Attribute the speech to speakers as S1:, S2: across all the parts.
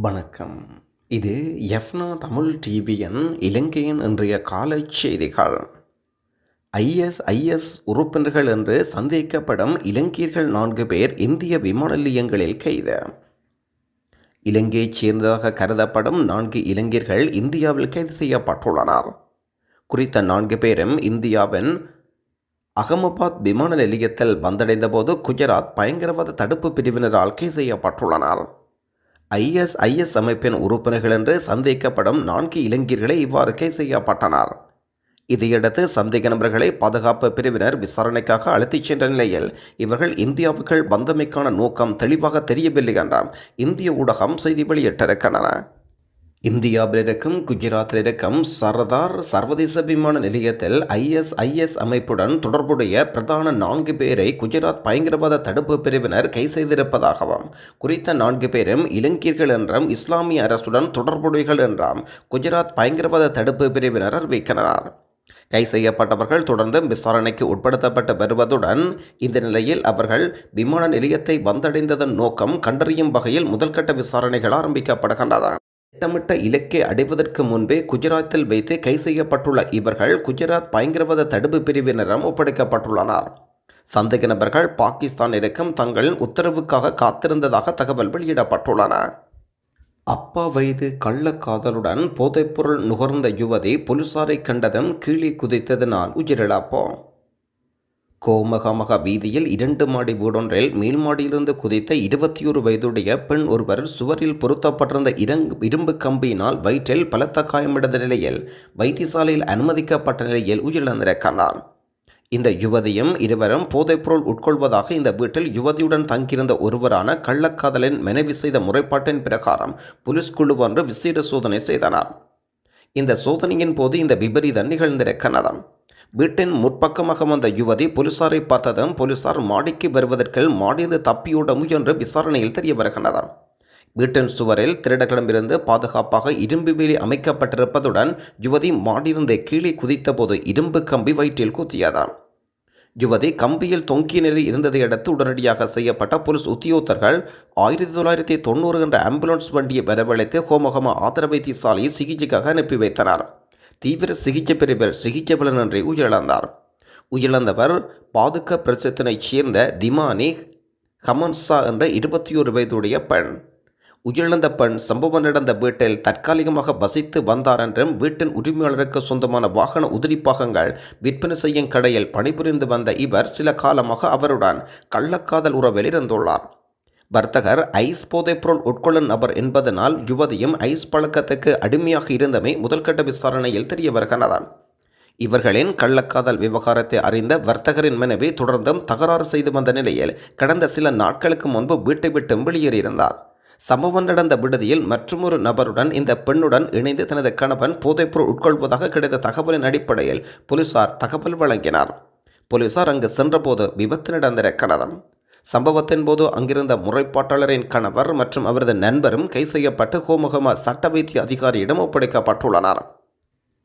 S1: வணக்கம். இது எஃப்னா தமிழ் டிவியின் இலங்கையின் இன்றைய காலை செய்திகள். ஐஎஸ்ஐஎஸ் உறுப்பினர்கள் என்று சந்தேகிக்கப்படும் இலங்கையர்கள் நான்கு பேர் இந்திய விமான நிலையங்களில் கைது. இலங்கையைச் சேர்ந்ததாக கருதப்படும் நான்கு இளைஞர்கள் இந்தியாவில் கைது செய்யப்பட்டுள்ளனர். குறித்த நான்கு பேரும் இந்தியாவின் அகமதாபாத் விமான நிலையத்தில் வந்தடைந்தபோது குஜராத் பயங்கரவாத தடுப்பு பிரிவினரால் கைது செய்யப்பட்டுள்ளனர். ஐஎஸ்ஐஎஸ் அமைப்பின் உறுப்பினர்கள் என்று சந்தேகிக்கப்படும் நான்கு இளைஞர்களே இவ்வாறு கைது செய்யப்பட்டனர். இதையடுத்து சந்தேக நபர்களை பாதுகாப்பு பிரிவினர் விசாரணைக்காக அழைத்துச் சென்ற நிலையில் இவர்கள் இந்தியாவுக்குள் வந்தமைக்கான நோக்கம் தெளிவாக தெரியவில்லை என்றாம் இந்திய ஊடகம் செய்தி வெளியிட்டிருக்கின்றன. இந்தியாவில் இருக்கும் குஜராத்தில் இருக்கும் சரதார் சர்வதேச விமான நிலையத்தில் ஐஎஸ்ஐஎஸ் அமைப்புடன் தொடர்புடைய பிரதான நான்கு பேரை குஜராத் பயங்கரவாத தடுப்பு பிரிவினர் கை செய்திருப்பதாகவும் குறித்த நான்கு பேரும் இலங்கையர்கள் என்றும் இஸ்லாமிய அரசுடன் தொடர்புடையகள் என்றும் குஜராத் பயங்கரவாத தடுப்பு பிரிவினர் அறிவிக்கின்றனர். கை செய்யப்பட்டவர்கள் தொடர்ந்து விசாரணைக்கு உட்படுத்தப்பட்டு வருவதுடன் இந்த நிலையில் அவர்கள் விமான நிலையத்தை வந்தடைந்ததன் நோக்கம் கண்டறியும் வகையில் முதல்கட்ட விசாரணைகள் ஆரம்பிக்கப்படுகின்றன. திட்டமிட்ட இலக்கை அடைவதற்கு முன்பே குஜராத்தில் வைத்து கை செய்யப்பட்டுள்ள இவர்கள் குஜராத் பயங்கரவாத தடுப்பு பிரிவினரிடம் ஒப்படைக்கப்பட்டுள்ளனர். சந்தேக நபர்கள் பாகிஸ்தான் இருக்கும் தங்கள் உத்தரவுக்காக காத்திருந்ததாக தகவல் வெளியிடப்பட்டுள்ளன. அப்பா வயது கள்ளக்காதலுடன் போதைப்பொருள் நுகர்ந்த யுவதி போலீசாரை கண்டதும் கீழே குதித்ததனால் உயிரிழப்போம் கோமகமக வீதியில் இரண்டு மாடி வீடொன்றில் மேல் மாடியிலிருந்து குதித்த இருபத்தி ஒரு வயதுடைய பெண் ஒருவர் சுவரில் பொருத்தப்பட்டிருந்த இரங்கு இரும்பு கம்பியினால் வயிற்றில் பலத்த காயமடைந்த நிலையில் வைத்தியசாலையில் அனுமதிக்கப்பட்ட நிலையில் உயிரிழந்திருக்கிறார். இந்த யுவதியும் இருவரும் போதைப்பொருள் உட்கொள்வதாக இந்த வீட்டில் யுவதியுடன் தங்கியிருந்த ஒருவரான கள்ளக்காதலின் மனைவி செய்த முறைப்பாட்டின் பிரகாரம் போலீஸ் குழு ஒன்று விசேட சோதனை செய்தனர். இந்த சோதனையின் போது இந்த விபரீதம் நிகழ்ந்திருக்கிறது. வீட்டின் முற்பக்கமாக வந்த யுவதி போலீசாரை பார்த்ததும் போலீசார் மாடிக்கு வருவதற்கு மாடிந்து தப்பியோட முயன்று விசாரணையில் தெரிய வருகின்றனர். வீட்டின் சுவரில் திருடர்களிடமிருந்து பாதுகாப்பாக இரும்பு வேலி அமைக்கப்பட்டிருப்பதுடன் யுவதி மாடியிருந்து கீழே குதித்தபோது இரும்பு கம்பி வயிற்றில் குத்தியதாம் யுவதி கம்பியில் தொங்கிய நிலையில் இருந்ததை அடுத்து உடனடியாக செய்யப்பட்ட போலீஸ் உத்தியோகத்தர்கள் ஆயிரத்தி தொள்ளாயிரத்தி தொண்ணூறு என்ற ஆம்புலன்ஸ் வண்டியை வரவழைத்து ஹோமகம ஆதர வைத்தியசாலையை சிகிச்சைக்காக அனுப்பி வைத்தனர். தீவிர சிகிச்சை பிரிவில் சிகிச்சை பலனின்றி உயிரிழந்தார். உயிரிழந்தவர் பாதுகா பிரதேசத்தினைச் சேர்ந்த திமானி ஹமன்சா என்ற இருபத்தி ஒரு வயதுடைய பெண். உயிரிழந்த பெண் சம்பவம் நடந்த வீட்டில் தற்காலிகமாக வசித்து வந்தார் என்றும் வீட்டின் உரிமையாளருக்கு சொந்தமான வாகன உதிரி பாகங்கள் விற்பனை செய்யும் கடையில் பணிபுரிந்து வந்த இவர் சில காலமாக அவருடன் கள்ளக்காதல் உறவில் இருந்துள்ளார். வர்த்தகர் ஐஸ் போதைப்பொருள் உட்கொள்ளும் நபர் என்பதனால் யுவதியும் ஐஸ் பழக்கத்துக்கு அடிமையாக இருந்தமை முதல்கட்ட விசாரணையில் தெரிய வருகிறது இவர்களின் கள்ளக்காதல் விவகாரத்தை அறிந்த வர்த்தகரின் மனைவி தொடர்ந்தும் தகராறு செய்து வந்த நிலையில் கடந்த சில நாட்களுக்கு முன்பு வீட்டை விட்டு வெளியேறியிருந்தார். சம்பவம் நடந்த விடுதியில் மற்றொரு நபருடன் இந்த பெண்ணுடன் இணைந்து தனது கணவன் போதைப்பொருள் உட்கொள்வதாக கிடைத்த தகவலின் அடிப்படையில் போலீசார் தகவல் வழங்கினார். போலீசார் அங்கு சென்றபோது விபத்து நடந்திருக்கிறது. சம்பவத்தின் போது அங்கிருந்த முறைப்பாட்டாளரின் கணவர் மற்றும் அவரது நண்பரும் கைது செய்யப்பட்டு ஹோமகம சட்ட வைத்திய அதிகாரியிடம் ஒப்படைக்கப்பட்டுள்ளனர்.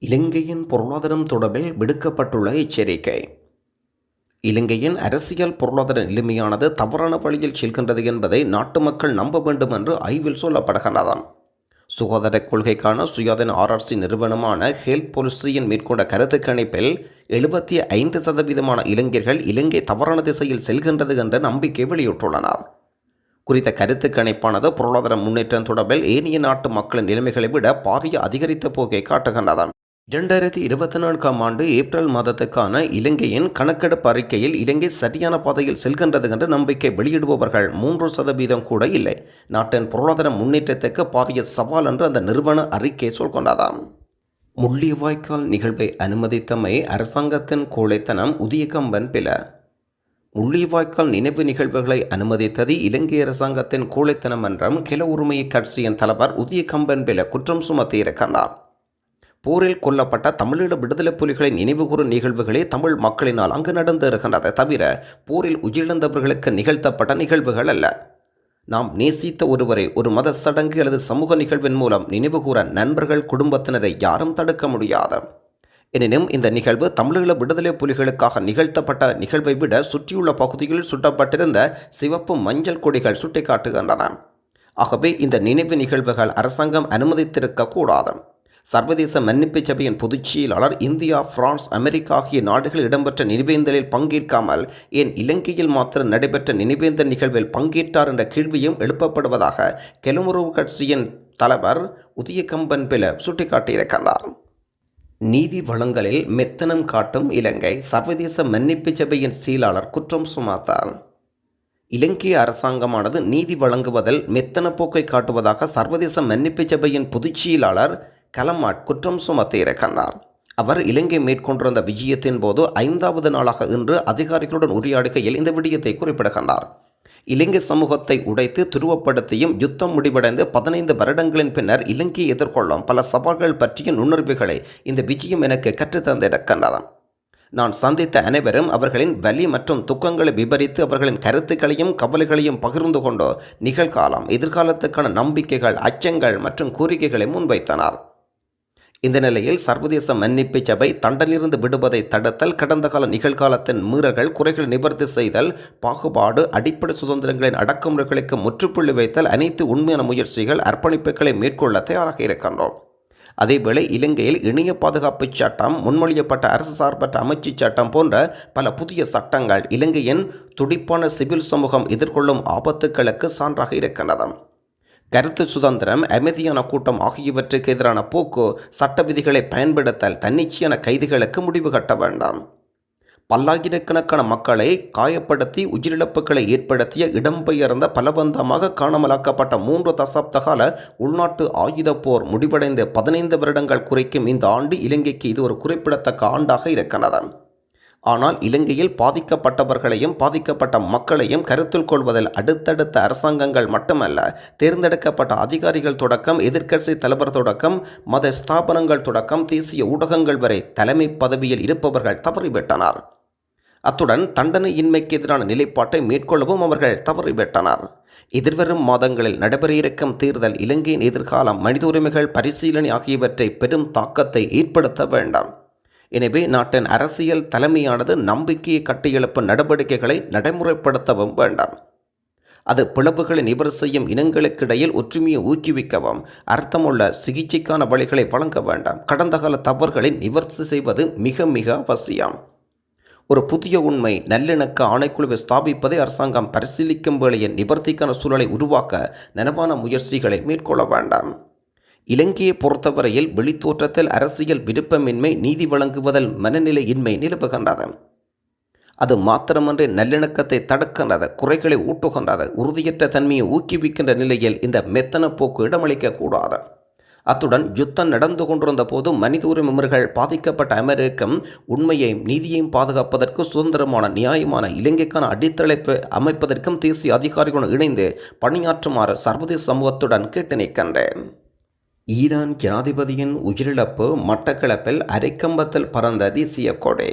S1: இலங்கையின் பொருளாதாரம் தொடர்பில் விடுக்கப்பட்டுள்ள எச்சரிக்கை. இலங்கையின் அரசியல் பொருளாதார நிலைமையானது தவறான வழியில் செல்கின்றது என்பதை நாட்டு மக்கள் நம்ப வேண்டும் என்று ஆய்வில் சொல்லப்படுகின்றதாம் சுகாதார கொள்கைக்கான சுயாதீன ஆர்ஆர்சி நிறுவனமான ஹெல்த் பாலிசியின் மேற்கொண்ட கருத்து கணிப்பில் எழுபத்தி ஐந்து சதவீதமான இளைஞர்கள் இலங்கை தவறான திசையில் செல்கின்றது என்ற நம்பிக்கை வெளியிட்டுள்ளனர். குறித்த கருத்து கணிப்பானது பொருளாதார முன்னேற்றம் தொடர்பில் ஏனைய நாட்டு மக்களின் நிலைமைகளை விட பாரிய அதிகரித்த போக்கை காட்டுகின்றது இரண்டாயிரத்தி இருபத்தி நான்காம் ஆண்டு ஏப்ரல் மாதத்துக்கான இலங்கையின் கணக்கெடுப்பு அறிக்கையில் இலங்கை சரியான பாதையில் செல்கின்றது என்ற நம்பிக்கை வெளியிடுபவர்கள் மூன்று சதவீதம் கூட இல்லை. நாட்டின் பொருளாதார முன்னேற்றத்துக்கு பாரிய சவால் என்று அந்த நிறுவன அறிக்கை சொல்கொண்டதாம் முள்ளிவாய்க்கால் நிகழ்வை அனுமதித்தமை அரசாங்கத்தின் கோழைத்தனம் உதிய கம்பன் பில. முள்ளிவாய்க்கால் நினைவு நிகழ்வுகளை அனுமதித்தது இலங்கை அரசாங்கத்தின் கோழைத்தனம் என்றும் கிள உரிமை கட்சியின் தலைவர் உதிய கம்பன் பில குற்றம் சுமத்தியிருக்கிறார் போரில் கொல்லப்பட்ட தமிழீழ விடுதலை புலிகளின் நினைவுகூறும் நிகழ்வுகளே தமிழ் மக்களினால் அங்கு நடந்து இருக்கின்றதை தவிர போரில் உயிரிழந்தவர்களுக்கு நிகழ்த்தப்பட்ட நிகழ்வுகள் அல்ல. நாம் நேசித்த ஒருவரை ஒரு மத சடங்கு அல்லது சமூக நிகழ்வின் மூலம் நினைவுகூர நண்பர்கள் குடும்பத்தினரை யாரும் தடுக்க முடியாது. எனினும் இந்த நிகழ்வு தமிழீழ விடுதலை புலிகளுக்காக நிகழ்த்தப்பட்ட நிகழ்வை விட சுற்றியுள்ள பகுதியில் சுட்டப்பட்டிருந்த சிவப்பு மஞ்சள் கொடிகள் சுட்டிக்காட்டுகின்றன. ஆகவே இந்த நினைவு நிகழ்வுகள் அரசாங்கம் அனுமதித்திருக்கக்கூடாது சர்வதேச மன்னிப்பு சபையின் பொதுச் செயலாளர் இந்தியா பிரான்ஸ் அமெரிக்கா ஆகிய நாடுகளில் இடம்பெற்ற நினைவேந்தலில் பங்கேற்காமல் ஏன் இலங்கையில் மாத்திரம் நடைபெற்ற நினைவேந்தல் நிகழ்வில் பங்கேற்றார் என்ற கேள்வியும் எழுப்பப்படுவதாக கெலுமுரு கட்சியின் தலைவர் உதயகம்பன் பில சுட்டிக்காட்டியிருக்கிறார். நீதி வழங்கலில் மெத்தனம் காட்டும் இலங்கை சர்வதேச மன்னிப்பு சபையின் செயலாளர் குற்றம் சுமத்தார். இலங்கை அரசாங்கமானது நீதி வழங்குவதில் மெத்தன போக்கை காட்டுவதாக சர்வதேச மன்னிப்பு சபையின் பொதுச் செயலாளர் கலமாட் குற்றம் சுமத்தியிருக்கிறார் அவர் இலங்கை மேற்கொண்டிருந்த விஜயத்தின் போது ஐந்தாவது நாளாக இன்று அதிகாரிகளுடன் உரையாடுகையில் இந்த விடயத்தை குறிப்பிடுகின்றார். இலங்கை சமூகத்தை உடைத்து துருவப்படுத்தியும் யுத்தம் முடிவடைந்து பதினைந்து வருடங்களின் பின்னர் இலங்கையை எதிர்கொள்ளும் பல சவால்கள் பற்றிய நுண்ணறிவுகளை இந்த விஜயம் எனக்கு கற்றுத்தந்திருக்கின்றது நான் சந்தித்த அனைவரும் அவர்களின் வலி மற்றும் துக்கங்களை விபரித்து அவர்களின் கருத்துக்களையும் கவலைகளையும் பகிர்ந்து கொண்டு நிகழ்காலம் எதிர்காலத்துக்கான நம்பிக்கைகள் அச்சங்கள் மற்றும் கோரிக்கைகளை முன்வைத்தனர். இந்த நிலையில் சர்வதேச மன்னிப்பு சபை தண்டனிலிருந்து விடுவதை தடுத்தல் கடந்த கால நிகழ்காலத்தின் மீறல்கள் குறைகள் நிவர்த்தி செய்தல் பாகுபாடு அடிப்படை சுதந்திரங்களின் அடக்குமுறைகளுக்கு முற்றுப்புள்ளி வைத்தல் அனைத்து உண்மையான முயற்சிகள் அர்ப்பணிப்புகளை மேற்கொள்ள தயாராக இருக்கின்றோம். அதேவேளை இலங்கையில் இணைய பாதுகாப்பு சட்டம் முன்மொழியப்பட்ட அரசு சார்பற்ற அமைச்சு சட்டம் போன்ற பல புதிய சட்டங்கள் இலங்கையின் துடிப்பான சிவில் சமூகம் எதிர்கொள்ளும் ஆபத்துக்களுக்கு சான்றாக இருக்கின்றன. கருத்து சுதந்திரம் அமைதியான கூட்டம் ஆகியவற்றுக்கு எதிரான போக்கு சட்ட விதிகளை பயன்படுத்தல் தன்னிச்சையான கைதிகளுக்கு முடிவு கட்ட வேண்டாம். பல்லாயிரக்கணக்கான மக்களை காயப்படுத்தி உயிரிழப்புகளை ஏற்படுத்திய இடம்பெயர்ந்த பலவந்தமாக காணாமலாக்கப்பட்ட மூன்று தசாப்த கால உள்நாட்டு ஆயுத போர் முடிவடைந்த பதினைந்து வருடங்கள் குறைக்கும் இந்த ஆண்டு இலங்கைக்கு இது ஒரு குறிப்பிடத்தக்க ஆண்டாக இருக்கிறது. ஆனால் இலங்கையில் பாதிக்கப்பட்டவர்களையும் பாதிக்கப்பட்ட மக்களையும் கருத்தில் கொள்வதில் அடுத்தடுத்த அரசாங்கங்கள் மட்டுமல்ல தேர்ந்தெடுக்கப்பட்ட அதிகாரிகள் தொடக்கம் எதிர்க்கட்சி தலைவர் தொடக்கம் மத ஸ்தாபனங்கள் தொடக்கம் தேசிய ஊடகங்கள் வரை தலைமை பதவியில் இருப்பவர்கள் தவறிவிட்டனர். அத்துடன் தண்டனையின்மைக்கு எதிரான நிலைப்பாட்டை மேற்கொள்ளவும் அவர்கள் தவறிவிட்டனர். எதிர்வரும் மாதங்களில் நடைபெறவிருக்கும் தேர்தல் இலங்கையின் எதிர்காலம் மனித உரிமைகள் பரிசீலனை ஆகியவற்றை பெரும் தாக்கத்தை ஏற்படுத்த வேண்டாம். எனவே நாட்டின் அரசியல் தலைமையானது நம்பிக்கையை கட்டியெழுப்ப நடவடிக்கைகளை நடைமுறைப்படுத்தவும் வேண்டாம். அது பிளவுகளை நிவர் செய்யும் இனங்களுக்கிடையில் ஒற்றுமையை ஊக்குவிக்கவும் அர்த்தமுள்ள சிகிச்சைக்கான வழிகளை வழங்க வேண்டாம். கடந்த கால தவறுகளை நிவர்த்தி செய்வது மிக மிக அவசியம். ஒரு புதிய உண்மை நல்லிணக்க ஆணைக்குழுவை ஸ்தாபிப்பதை அரசாங்கம் பரிசீலிக்கும் வேளையின் நிவர்த்திக்கான சூழலை உருவாக்க நனவான முயற்சிகளை மேற்கொள்ள வேண்டாம். இலங்கையை பொறுத்தவரையில் வெளித்தோற்றத்தில் அரசியல் விருப்பமின்மை நீதி வழங்குவதில் மனநிலையின்மை நிலவுகின்றது. அது மாத்திரமன்றி நல்லிணக்கத்தை தடுக்கின்றது குறைகளை ஊட்டுகின்றது உறுதியற்ற தன்மையை ஊக்குவிக்கின்ற நிலையில் இந்த மெத்தன போக்கு இடமளிக்கக்கூடாது. அத்துடன் யுத்தம் நடந்து கொண்டிருந்த போது மனித உரிமைகள் பாதிக்கப்பட்ட அமெரிக்கம் உண்மையையும் நீதியையும் பாதுகாப்பதற்கு சுதந்திரமான நியாயமான இலங்கைக்கான அடித்தளை அமைப்பதற்கும் தேசிய அதிகாரிகளுடன் இணைந்து பணியாற்றுமாறு சர்வதேச சமூகத்துடன் கேட்டு நிற்கின்றேன். ஈரான் ஜனாதிபதியின் உயிரிழப்பு மட்டக்களப்பில் அரைக்கம்பத்தில் பறந்த தேசிய கொடை.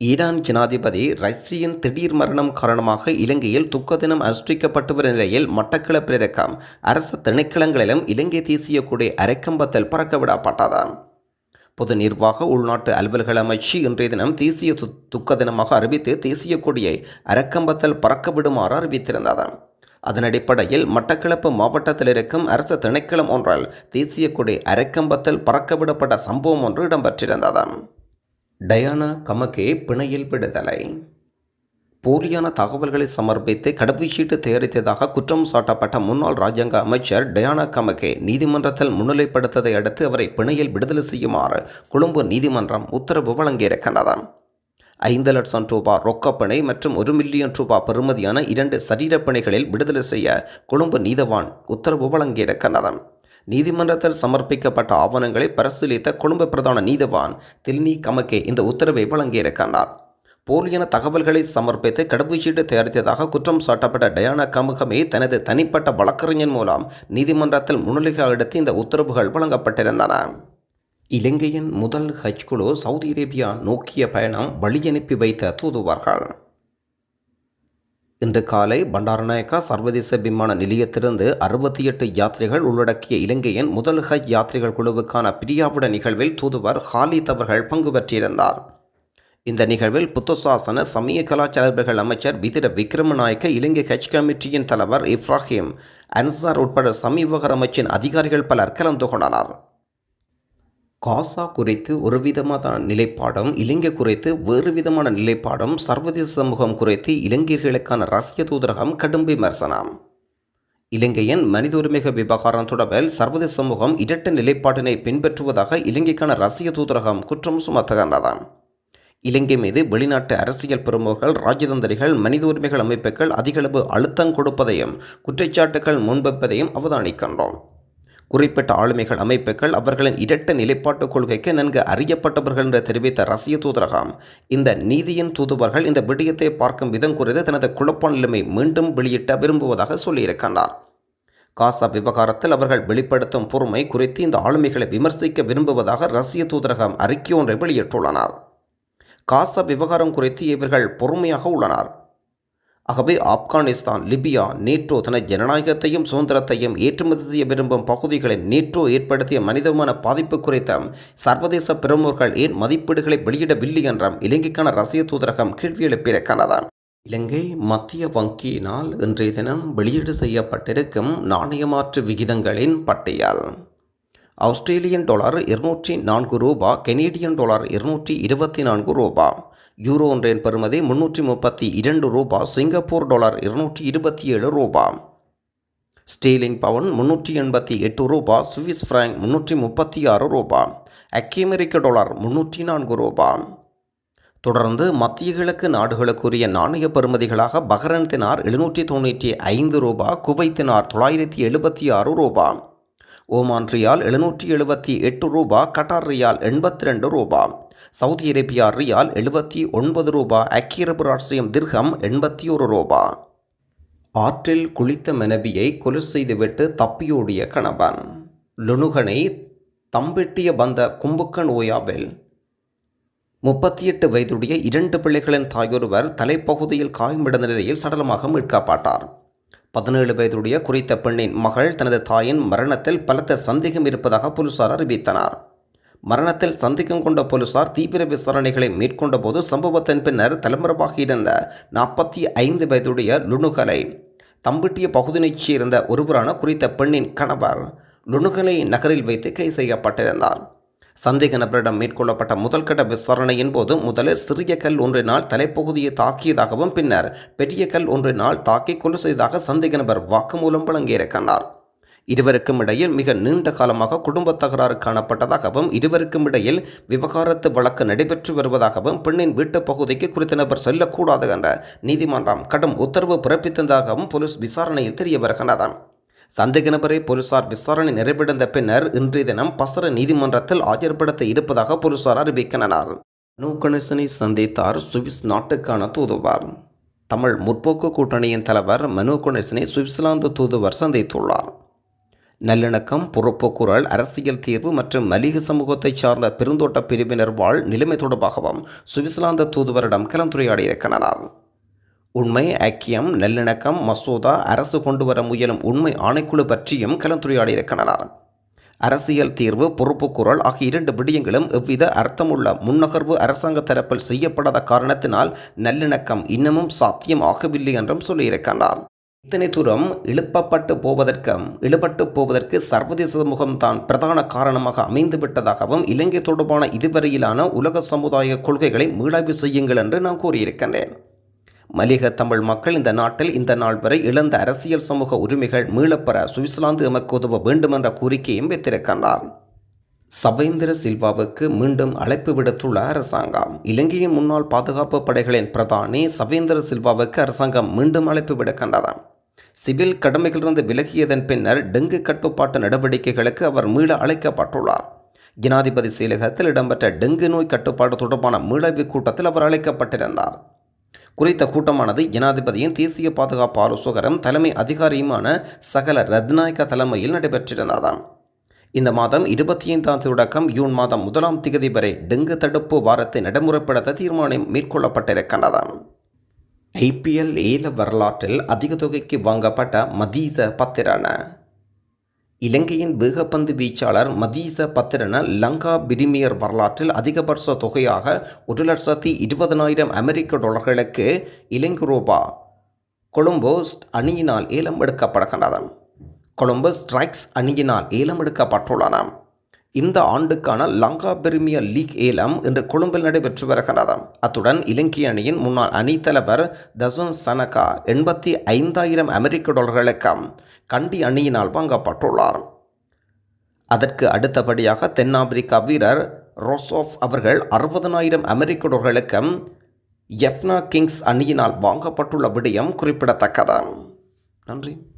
S1: ஈரான் ஜனாதிபதி ரஷ்யின் திடீர் மரணம் காரணமாக இலங்கையில் துக்க தினம் அனுஷ்டிக்கப்பட்டு வரும் நிலையில் மட்டக்களப்பில் இருக்கும் அரசு திணைக்களங்களிலும் இலங்கை தேசிய கொடை அரைக்கம்பத்தில் பறக்கவிடப்பட்டதாம் பொது நிர்வாக உள்நாட்டு அலுவல்கள் அமைச்சு இன்றைய தினம் தேசிய துக்க தினமாக அறிவித்து தேசிய கொடியை அரக்கம்பத்தில் பறக்க விடுமாறு அறிவித்திருந்ததாம். அதன் அடிப்படையில் மட்டக்களப்பு மாவட்டத்தில் இருக்கும் அரசு திணைக்களம் ஒன்றால் தேசிய கொடி அரைக்கம்பத்தில் பறக்கவிடப்பட்ட சம்பவம் ஒன்று இடம்பெற்றிருந்தது. டயானா கமகே பிணையில் விடுதலை. போலியான தகவல்களை சமர்ப்பித்து கடவுச்சீட்டு தயாரித்ததாக குற்றம் சாட்டப்பட்ட முன்னாள் ராஜாங்க அமைச்சர் டயானா கமகே நீதிமன்றத்தில் முன்னிலைப்படுத்ததை அடுத்து அவரை பிணையில் விடுதலை செய்யுமாறு கொழும்பு நீதிமன்றம் உத்தரவு வழங்கியிருக்கின்றதாம் ஐந்து லட்சம் ரூபாய் ரொக்கப்பணை மற்றும் ஒரு மில்லியன் ரூபாய் பெறுமதியான இரண்டு சரீரப்பணிகளில் விடுதலை செய்ய கொழும்பு நீதவான் உத்தரவு வழங்கியிருக்கின்றதாம் நீதிமன்றத்தில் சமர்ப்பிக்கப்பட்ட ஆவணங்களை பரிசீலித்த கொழும்பு பிரதான நீதவான் தில்னி கமக்கே இந்த உத்தரவை வழங்கியிருக்கின்றார் போலியான தகவல்களை சமர்ப்பித்து கடவுச்சீட்டு தயாரித்ததாக குற்றம் சாட்டப்பட்ட டயானா கமுகமே தனது தனிப்பட்ட வழக்கறிஞர் மூலம் நீதிமன்றத்தில் முன்னிலையாக எடுத்து இந்த உத்தரவுகள் வழங்கப்பட்டிருந்தன. இலங்கையின் முதல் ஹஜ் குழு சவுதி அரேபியா நோக்கிய பயணம் வழியனுப்பி வைத்த தூதுவர்கள். இன்று காலை பண்டாரநாயக்கா சர்வதேச விமான நிலையத்திலிருந்து அறுபத்தி எட்டு யாத்திரைகள் உள்ளடக்கிய இலங்கையின் முதல் ஹஜ் யாத்திரைகள் குழுவுக்கான பிரியாவிட நிகழ்வில் தூதுவர் ஹாலித் அவர்கள் பங்கு பெற்றிருந்தார். இந்த நிகழ்வில் புத்தசாசன சமய கலாச்சாரர்கள் அமைச்சர் விதிர விக்ரமநாயக்க இலங்கை ஹஜ் கமிட்டியின் தலைவர் இப்ராஹிம் அன்சார் உட்பட சமீபகர அமைச்சின் அதிகாரிகள் பலர் கலந்து கொண்டனர். காசா குறித்து ஒரு விதமான நிலைப்பாடும் இலங்கை குறித்து வேறு விதமான நிலைப்பாடும் சர்வதேச சமூகம் குறித்து இலங்கையர்களுக்கான ரஷ்ய தூதரகம் கடும் விமர்சனம். இலங்கையின் மனித உரிமைகள் விவகாரம் தொடர்பில் சர்வதேச சமூகம் இரட்ட நிலைப்பாட்டினை பின்பற்றுவதாக இலங்கைக்கான ரஷ்ய தூதரகம் குற்றம் சுமத்துகின்றது இலங்கை மீது வெளிநாட்டு அரசியல் பிரமுகர்கள் ராஜதந்திரிகள் மனித உரிமைகள் அமைப்புகள் அதிகளவு அழுத்தம் கொடுப்பதையும் குற்றச்சாட்டுகள் முன்வைப்பதையும் அவதானிக்கின்றோம். குறிப்பிட்ட ஆளுமைகள் அமைப்புகள் அவர்களின் இரட்ட நிலைப்பாட்டுக் கொள்கைக்கு நன்கு அறியப்பட்டவர்கள் என்று தெரிவித்த ரஷ்ய தூதரகம் இந்த நீதியின் தூதுவர்கள் இந்த விடயத்தை பார்க்கும் விதம் குறித்து தனது குழப்ப நிலைமை மீண்டும் வெளியிட்ட விரும்புவதாக சொல்லியிருக்கின்றார். காசா விவகாரத்தில் அவர்கள் வெளிப்படுத்தும் பொறுமை குறித்து இந்த ஆளுமைகளை விமர்சிக்க விரும்புவதாக ரஷ்ய தூதரகம் அறிக்கை ஒன்றை வெளியிட்டுள்ளனர். காசா விவகாரம் குறித்து இவர்கள் பொறுமையாக உள்ளனர். ஆகவே ஆப்கானிஸ்தான் லிபியா நேட்டோ தனது ஜனநாயகத்தையும் சுதந்திரத்தையும் ஏற்றுமதி செய்ய விரும்பும் பகுதிகளில் நேற்றோ ஏற்படுத்திய மனிதமான பாதிப்பு குறித்த சர்வதேச பிரமுகர்கள் ஏன் மதிப்பீடுகளை வெளியிடவில்லை என்றும் இலங்கைக்கான ரஷ்ய தூதரகம் கேள்வி எழுப்பியிருக்கிறது. இலங்கை மத்திய வங்கியினால் இன்றைய தினம் வெளியீடு செய்யப்பட்டிருக்கும் நாணயமாற்று விகிதங்களின் பட்டியல். ஆஸ்திரேலியன் டாலர் இருநூற்றி நான்கு ரூபா கெனேடியன் டாலர் இருநூற்றி இருபத்தி நான்கு ரூபா. யூரோ ஒன்றின் பெறுமதி முன்னூற்றி முப்பத்தி இரண்டு ரூபா சிங்கப்பூர் டாலர் இருநூற்றி இருபத்தி ஏழு ரூபா. ஸ்டீலிங் பவுன் முன்னூற்றி எண்பத்தி எட்டு ரூபா சுவிஸ் ஃப்ராங்க் முன்னூற்றி முப்பத்தி ஆறு ரூபா. அக்கி அமெரிக்க டாலர் முன்னூற்றி நான்கு ரூபா. தொடர்ந்து மத்திய கிழக்கு நாடுகளுக்குரிய நாணய பெறுமதிகளாக பஹ்ரைன் தினார் எழுநூற்றி தொண்ணூற்றி ஐந்து ரூபா குவைத்தினார் தொள்ளாயிரத்தி எழுபத்தி ஆறு ரூபா. ஓமான் ரியால் எழுநூற்றி எழுபத்தி எட்டு ரூபா கட்டார் ரியால் எண்பத்தி ரெண்டு ரூபா. சவுதி அரேபியா ரியால் எழுபத்தி ஒன்பது ரூபா ஐக்கிய அரபு ராஷ்டிரியம் திர்ஹம் எண்பத்தி ஒரு ரூபா. ஆற்றில் குளித்த மனைவியை கொலை செய்துவிட்டு தப்பியோடிய கணவன். லுணுகனை தம்பிட்டிய வந்த கும்புக்கன் ஓயாவில் முப்பத்தி எட்டு வயதுடைய இரண்டு பிள்ளைகளின் தாயொருவர் தலைப்பகுதியில் காயமிடந்த நிலையில் சடலமாக மீட்கப்பட்டார். பதினேழு வயதுடைய குறித்த பெண்ணின் மகள் தனது தாயின் மரணத்தில் பலத்த சந்தேகம் இருப்பதாக போலீசார் அறிவித்தனர். மரணத்தில் சந்தேகம் கொண்ட போலீசார் தீவிர விசாரணைகளை மேற்கொண்ட போது சம்பவத்தின் பின்னர் தலைமறைவாக இருந்த நாற்பத்தி ஐந்து வயதுடைய லுணுகலை தம்பிட்டிய பகுதியைச் சேர்ந்த ஒருவரான குறித்த பெண்ணின் கணவர் லுணுகலை நகரில் வைத்து கைது செய்யப்பட்டிருந்தார். சந்தேக நபரிடம் மேற்கொள்ளப்பட்ட முதல்கட்ட விசாரணையின் போது முதலில் சிறிய கல் ஒன்றினால் தலைப்பகுதியை தாக்கியதாகவும் பின்னர் பெரிய கல் ஒன்றினால் தாக்கி கொலை செய்ததாக சந்தேக நபர் வாக்குமூலம் வழங்கியிருக்கிறார் இருவருக்கும் இடையில் மிக நீண்ட காலமாக குடும்ப தகராறு காணப்பட்டதாகவும் இருவருக்கும் இடையில் விவகாரத்து வழக்கு நடைபெற்று வருவதாகவும் பெண்ணின் வீட்டுப் பகுதிக்கு குறித்த நபர் செல்லக்கூடாது என்ற நீதிமன்றம் கடும் உத்தரவு பிறப்பித்ததாகவும் போலீஸ் விசாரணையில் தெரிய வருகிறது சந்தேக நபரை போலீசார் விசாரணை நிறைவடைந்த பின்னர் இன்றைய தினம் பசர நீதிமன்றத்தில் ஆஜர்படுத்த இருப்பதாக போலீசார் அறிவிக்கின்றனர். மனு கணேசனை சந்தித்தார் சுவிஸ் நாட்டுக்கான தூதுவர். தமிழ் முற்போக்கு கூட்டணியின் தலைவர் மனு கணேசனை சுவிட்சர்லாந்து தூதுவர் சந்தித்துள்ளார். நல்லிணக்கம் பொறுப்புக்குரல் அரசியல் தீர்வு மற்றும் மலிக சமூகத்தைச் சார்ந்த பெருந்தோட்ட பிரிவினர் வாழ் நிலைமை தொடர்பாகவும் சுவிட்சர்லாந்து தூதுவரிடம் கலந்துரையாடியிருக்கின்றனர் உண்மை ஐக்கியம் நல்லிணக்கம் மசோதா அரசு கொண்டு வர முயலும் உண்மை ஆணைக்குழு பற்றியும் கலந்துரையாடியிருக்கின்றனர் அரசியல் தீர்வு பொறுப்புக்குரல் ஆகிய இரண்டு விடயங்களும் எவ்வித அர்த்தமுள்ள முன்னகர்வு அரசாங்க தரப்பில் செய்யப்படாத காரணத்தினால் நல்லிணக்கம் இன்னமும் சாத்தியம் ஆகவில்லை என்றும் சொல்லியிருக்கின்றார் இத்தனை தூரம் இழுப்பப்பட்டு போவதற்கும் இழுபட்டு போவதற்கு சர்வதேச சமூகம் தான் பிரதான காரணமாக அமைந்து விட்டதாகவும் இலங்கை தொடர்பான இதுவரையிலான உலக சமுதாய கொள்கைகளை மீளாய்வு செய்யுங்கள் என்று நான் கூறியிருக்கின்றேன். மலிக தமிழ் மக்கள் இந்த நாட்டில் இந்த நாள் வரை இழந்த அரசியல் சமூக உரிமைகள் மீளப்பெற சுவிட்சர்லாந்து எமக்கு உதவ வேண்டும் என்ற கோரிக்கையும் வைத்திருக்கின்றார். சவேந்திர சில்வாவுக்கு மீண்டும் அழைப்பு விடுத்துள்ள அரசாங்கம் இலங்கையின் முன்னாள் பாதுகாப்பு படைகளின் பிரதானி சவேந்திர சில்வாவுக்கு அரசாங்கம் மீண்டும் அழைப்பு விடுக்கின்றது. சிவில் கடமைகளிலிருந்து விலகியதன் பின்னர் டெங்கு கட்டுப்பாட்டு நடவடிக்கைகளுக்கு அவர் மீள அழைக்கப்பட்டுள்ளார். ஜனாதிபதி செயலகத்தில் இடம்பெற்ற டெங்கு நோய் கட்டுப்பாடு தொடர்பான மீளாய்வு கூட்டத்தில் அவர் அழைக்கப்பட்டிருந்தார். குறித்த கூட்டமானது ஜனாதிபதியின் தேசிய பாதுகாப்பு ஆலோசகரும் தலைமை அதிகாரியுமான சகல ரத்நாயக்க தலைமையில் நடைபெற்றிருந்ததாம். இந்த மாதம் இருபத்தி ஐந்தாம் தொடக்கம் ஜூன் மாதம் முதலாம் திகதி வரை டெங்கு தடுப்பு வாரத்தை நடைமுறைப்படுத்த தீர்மானம் மேற்கொள்ளப்பட்டிருக்கின்றதாம். ஐபிஎல் ஏல வரலாற்றில் அதிக தொகைக்கு வாங்கப்பட்ட மதீச பத்திரன. இலங்கையின் வேகப்பந்து வீச்சாளர் மதீச பத்திரன லங்கா பிரிமியர் வரலாற்றில் அதிகபட்ச தொகையாக ஒரு லட்சத்தி இருபதனாயிரம் அமெரிக்க டாலர்களுக்கு இலங்கை ரூபா. கொழும்போ அணியினால் ஏலம் எடுக்கப்படுகின்றன கொழும்பு ஸ்ட்ரைக்ஸ் அணியினால் ஏலம் எடுக்கப்பட்டுள்ளன. இந்த ஆண்டுக்கான லங்கா பிரிமியர் லீக் ஏலம் இன்று கொழும்பில் நடைபெற்று வருகிறது. அத்துடன் இலங்கை அணியின் முன்னாள் அணித்தலைவர் தசுன் சனகா எண்பத்தி ஐந்தாயிரம் அமெரிக்க டாலர்களுக்கு கண்டி அணியினால் வாங்கப்பட்டுள்ளார். அதற்கு அடுத்தபடியாக தென்னாப்பிரிக்கா வீரர் ரோசோஃப் அவர்கள் அறுபதனாயிரம் அமெரிக்க டாலர்களுக்கு எஃப்னா கிங்ஸ் அணியினால் வாங்கப்பட்டுள்ள விடயம் குறிப்பிடத்தக்கது. நன்றி.